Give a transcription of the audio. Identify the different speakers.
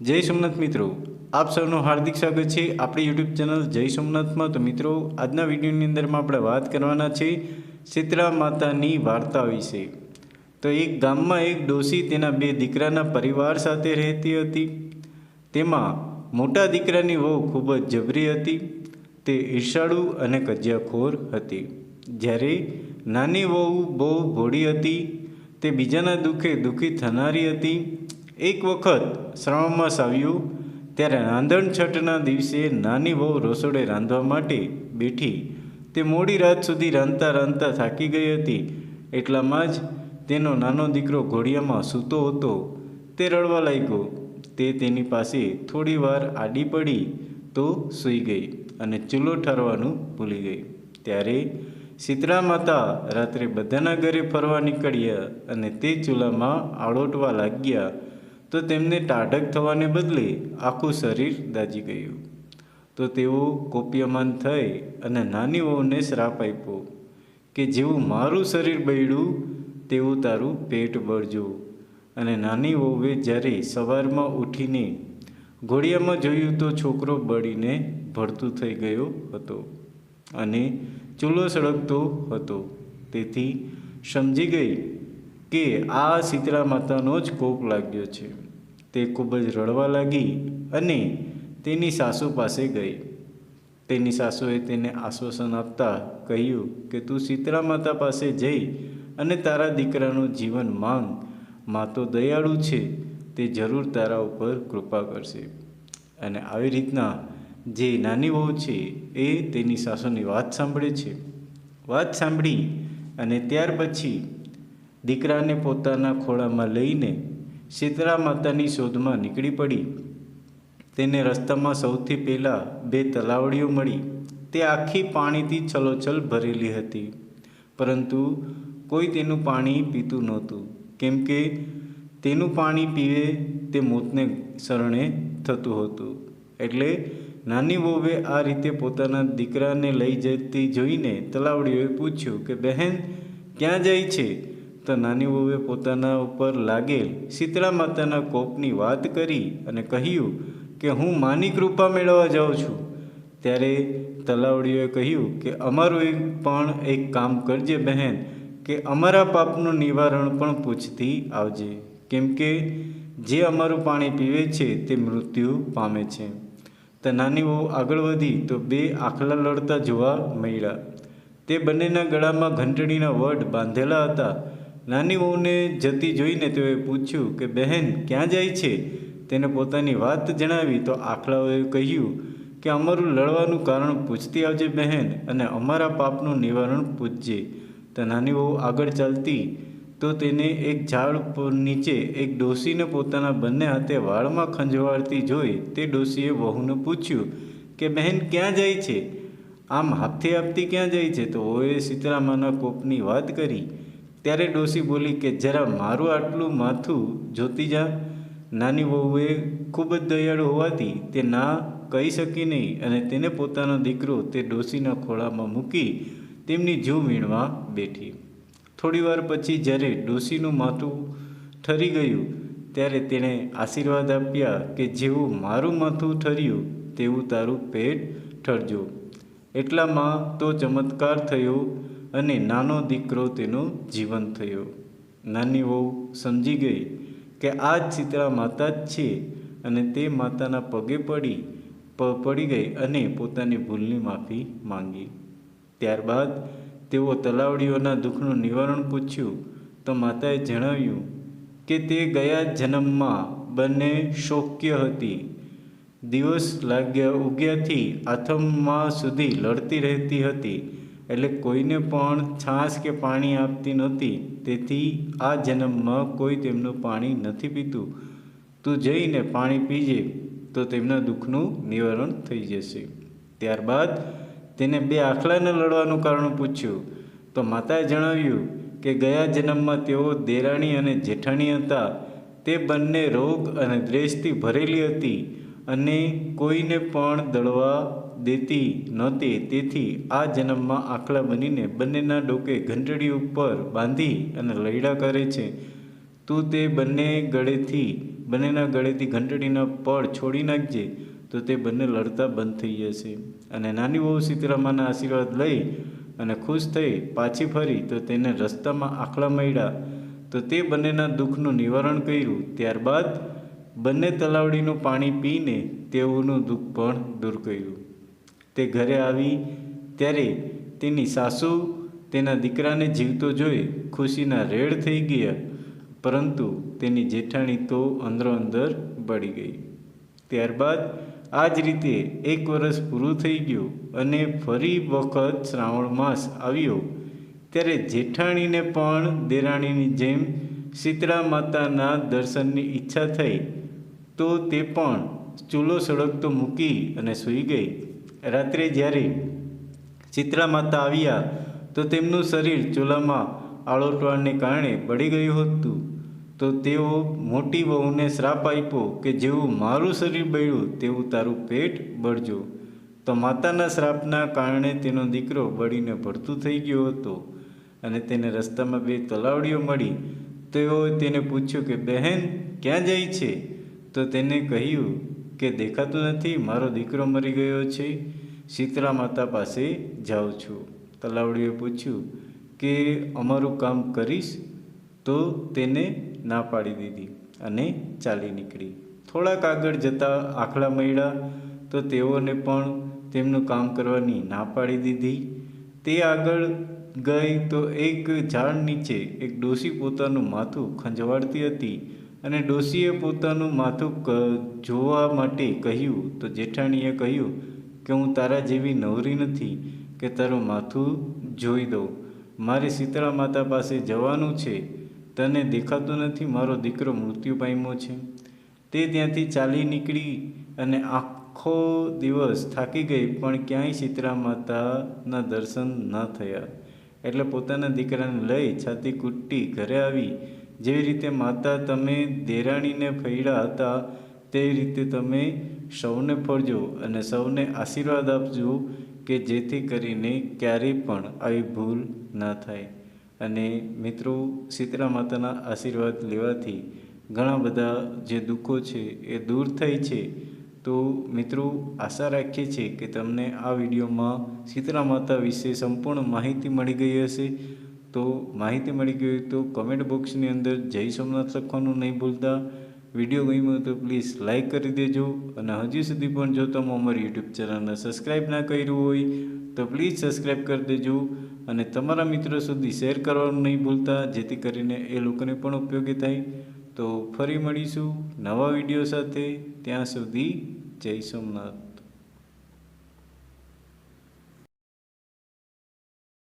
Speaker 1: જય સોમનાથ મિત્રો. આપ સૌનું હાર્દિક સ્વાગત છે આપણી યુટ્યુબ ચેનલ જય સોમનાથમાં. તો મિત્રો, આજના વિડીયોની અંદરમાં આપણે વાત કરવાના છે શીતળા માતાની વાર્તા વિશે. તો એક ગામમાં એક ડોસી તેના બે દીકરાના પરિવાર સાથે રહેતી હતી. તેમાં મોટા દીકરાની વહુ ખૂબ જ જબરી હતી. તે ઈર્ષાળુ અને કજિયાખોર હતી. જ્યારે નાની વહુ બહુ ભોળી હતી, તે બીજાના દુઃખે દુઃખી થનારી હતી. એક વખત શ્રાવણમાસ આવ્યું ત્યારે રાંધણ છઠના દિવસે નાની વહુ રસોડે રાંધવા માટે બેઠી. તે મોડી રાત સુધી રાંધતા રાંધતા થાકી ગઈ હતી. એટલામાં જ તેનો નાનો દીકરો ઘોડિયામાં સૂતો હતો. તે રડવા લાગ્યો. તે તેની પાસે થોડી વાર આડી પડી તો સૂઈ ગઈ અને ચૂલો ઠારવાનું ભૂલી ગઈ. ત્યારે શીતળા માતા રાત્રે બધાના ઘરે ફરવા નીકળ્યા અને તે ચૂલામાં આળોટવા લાગ્યા. તો તેમને ટાઢક થવાને બદલે આખું શરીર દાજી ગયું. તો તેઓ કોપ્યમાન થઈ અને નાની વહુને શ્રાપ આપ્યો કે જેવું મારું શરીર બળ્યું તેવું તારું પેટ બળજો. અને નાની વહુએ જ્યારે સવારમાં ઉઠીને ઘોડિયામાં જોયું તો છોકરો બળીને ભરતું થઈ ગયો હતો અને ચૂલો સળગતો હતો. તેથી સમજી ગઈ કે આ શીતળા માતાનો જ કોપ લાગ્યો છે. તે ખૂબ જ રડવા લાગી અને તેની સાસુ પાસે ગઈ. તેની સાસુએ તેને આશ્વાસન આપતા કહ્યું કે, તું શીતળા માતા પાસે જઈ અને તારા દીકરાનું જીવન માંગ. મા તો દયાળુ છે. તે જરૂર તારા ઉપર કૃપા કરશે. અને આવી રીતના જે નાની વહુ છે એ તેની સાસુની વાત સાંભળે છે. વાત સાંભળી અને ત્યાર પછી દીકરાને પોતાના ખોળામાં લઈને શીતળા માતાની શોધમાં નીકળી પડી. તેને રસ્તામાં સૌથી પહેલાં બે તલાવડીઓ મળી. તે આખી પાણીથી છલોછલ ભરેલી હતી. પરંતુ કોઈ તેનું પાણી પીતું નહોતું. કેમ કે તેનું પાણી પીવે તે મોતને શરણે થતું હતું. એટલે નાની વહુએ આ રીતે પોતાના દીકરાને લઈ જતી જોઈને તલાવડીઓએ પૂછ્યું કે, બહેન, ક્યાં જાય છે? તો નાની વહુએ પોતાના ઉપર લાગેલ શીતળા માતાના કોપની વાત કરી અને કહ્યું કે હું માની કૃપા મેળવવા જાઉં છું. ત્યારે તલાવડીઓએ કહ્યું કે અમારું પણ એક કામ કરજે બહેન, કે અમારા પાપનું નિવારણ પણ પૂછતી આવજે. કેમ કે જે અમારું પાણી પીવે છે તે મૃત્યુ પામે છે. તો નાની વહુ આગળ વધી તો બે આખલા લડતા જોવા મળ્યા. તે બંનેના ગળામાં ઘંટડીના વડ બાંધેલા હતા. નાની વહુને જતી જોઈને તેઓએ પૂછ્યું કે, બહેન, ક્યાં જાય છે? તેને પોતાની વાત જણાવી તો આખલાઓએ કહ્યું કે, અમારું લડવાનું કારણ પૂછતી આવજે, બહેન, અને અમારા પાપનું નિવારણ પૂછજે. તો નાની વહુ આગળ ચાલતી તો તેને એક ઝાડ નીચે એક ડોસીને પોતાના બંને હાથે વાળમાં ખંજવાળતી જોઈ તે ડોસીએ વહુને પૂછ્યું કે, બહેન, ક્યાં જાય છે? આમ હાથે આપતી ક્યાં જાય છે? તો વહુએ સીતરામાના કોપની વાત કરી ત્યારે ડોસી બોલી કે, જરા મારું આટલું માથું જોતી જા. નાની વહુએ ખૂબ જ દયાળુ હોવાથી તે ના કહી શકી નહીં અને તેને પોતાનો દીકરો તે ડોસીના ખોળામાં મૂકી તેમની જૂ વીણવા બેઠી. થોડીવાર પછી જ્યારે ડોસીનું માથું ઠરી ગયું, ત્યારે તેણે આશીર્વાદ આપ્યા કે, જેવું મારું માથું ઠર્યું, તેવું તારું પેટ ઠરજો. એટલામાં તો ચમત્કાર થયો અને નાનો દીકરો તેનો જીવન થયો. નાની વહુ સમજી ગઈ કે આ જ શીતળા માતા જ છે અને તે માતાના પગે પડી પડી ગઈ અને પોતાની ભૂલની માફી માંગી. ત્યારબાદ તેઓ તલાવડીઓના દુઃખનું નિવારણ પૂછ્યું તો માતાએ જણાવ્યું કે તે ગયા જન્મમાં બંને શોક્ય હતી. દિવસ લાગ્યા ઉગ્યાથી આથમમાં સુધી લડતી રહેતી હતી. એટલે કોઈને પણ છાશ કે પાણી આપતી નહોતી. તેથી આ જન્મમાં કોઈ તેમનું પાણી નથી પીતું. તું જઈને પાણી પીજે, તો તેમના દુઃખનું નિવારણ થઈ જશે. ત્યારબાદ તેને બે આખલાને લડવાનું કારણ પૂછ્યું. તો માતાએ જણાવ્યું કે ગયા જન્મમાં તેઓ દેરાણી અને જેઠાણી હતા. તે બંને રોગ અને દ્વેષથી ભરેલી હતી અને કોઈને પણ દળવા દેતી નહોતી. તેથી આ જન્મમાં આખલા બનીને બંનેના ડોકે ઘંટડી ઉપર બાંધી અને લૈડા કરે છે. તું તે બંને ગળેથી, બંનેના ગળેથી ઘંટડીના પળ છોડી નાખજે, તો તે બંને લડતા બંધ થઈ જશે. અને નાની બહુ સીતરામાના આશીર્વાદ લઈ અને ખુશ થઈ પાછી ફરી તો તેને રસ્તામાં આખલા મળ્યા. તો તે બંનેના દુઃખનું નિવારણ કર્યું. ત્યારબાદ બંને તલાવડીનું પાણી પીને તેઓનું દુઃખ પણ દૂર કર્યું. તે ઘરે આવી ત્યારે તેની સાસુ તેના દીકરાને જીવતો જોઈ ખુશીના રેડ થઈ ગયા. પરંતુ તેની જેઠાણી તો અંદરો અંદર બળી ગઈ. ત્યારબાદ આ જ રીતે એક વર્ષ પૂરું થઈ ગયું અને ફરી વખત શ્રાવણ માસ આવ્યો ત્યારે જેઠાણીને પણ દેરાણીની જેમ શીતળા માતાના દર્શનની ઈચ્છા થઈ તો તે પણ ચૂલો સળગતો મૂકી અને સૂઈ ગઈ. રાત્રે જ્યારે શીતળા માતા આવ્યા, તો તેમનું શરીર ચૂલામાં આળોટવાને કારણે બળી ગયું હતું. તો તેઓ મોટી વહુને શ્રાપ આપ્યો કે, જેવું મારું શરીર બળ્યું, તેવું તારું પેટ બળજો. તો માતાના શ્રાપના કારણે તેનો દીકરો બળીને ભરતું થઈ ગયો હતો અને તેને રસ્તામાં બે તલાવડીઓ મળી. તેઓએ તેને પૂછ્યું કે, બહેન, ક્યાં જાય છે? તો તેને કહ્યું કે દેખાતું નથી, મારો દીકરો મરી ગયો છે શીતળા માતા પાસે જાઉં છું. તલાવડીએ પૂછ્યું કે અમારું કામ કરીશ? તો તેને ના પાડી દીધી અને ચાલી નીકળી. થોડાક આગળ જતાં આખલા મળ્યા તો તેઓને પણ તેમનું કામ કરવાની ના પાડી દીધી. તે આગળ ગઈ તો એક ઝાડ નીચે એક ડોશી પોતાનું માથું ખંજવાળતી હતી. અને ડોશીએ પોતાનું માથું જોવા માટે કહ્યું તો જેઠાણીએ કહ્યું કે હું તારા જેવી નવરી નથી કે તારું માથું જોઈ દઉં. મારે શીતળા માતા પાસે જવાનું છે. તને દેખાતું નથી મારો દીકરો મૃત્યુ પામ્યો છે. તે ત્યાંથી ચાલી નીકળી અને આખો દિવસ થાકી ગઈ પણ ક્યાંય શીતળા માતાના દર્શન ન થયા. એટલે પોતાના દીકરાને લઈ છાતી કૂટી ઘરે આવી જેવી રીતે માતા તમે દેરાણીને ફૈડા હતા, તે રીતે તમે સૌને ફળજો અને સૌને આશીર્વાદ આપજો કે જેથી કરીને ક્યારેય પણ આવી ભૂલ ન થાય. અને મિત્રો શીતળા માતાના આશીર્વાદ લેવાથી ઘણા બધા જે દુઃખો છે એ દૂર થાય છે. તો મિત્રો, આશા રાખીએ છીએ કે તમને આ વિડીયોમાં શીતળા માતા વિશે સંપૂર્ણ માહિતી મળી ગઈ હશે. તો માહિતી મળી ગઈ હોય તો કમેન્ટ બોક્સની અંદર જય સોમનાથ લખવાનું નહીં ભૂલતા. વીડિયો ગમ્યો તો પ્લીઝ લાઇક કરી દેજો અને હજી સુધી પણ જો તમે અમારી યુટ્યુબ ચેનલને સબસ્ક્રાઈબ ના કર્યું હોય તો પ્લીઝ સબસ્ક્રાઈબ કરી દેજો અને તમારા મિત્રો સુધી શેર કરવાનું નહીં ભૂલતા, જેથી કરીને એ લોકોને પણ ઉપયોગી થાય. તો ફરી મળીશું નવા વીડિયો સાથે. ત્યાં સુધી જય સોમનાથ.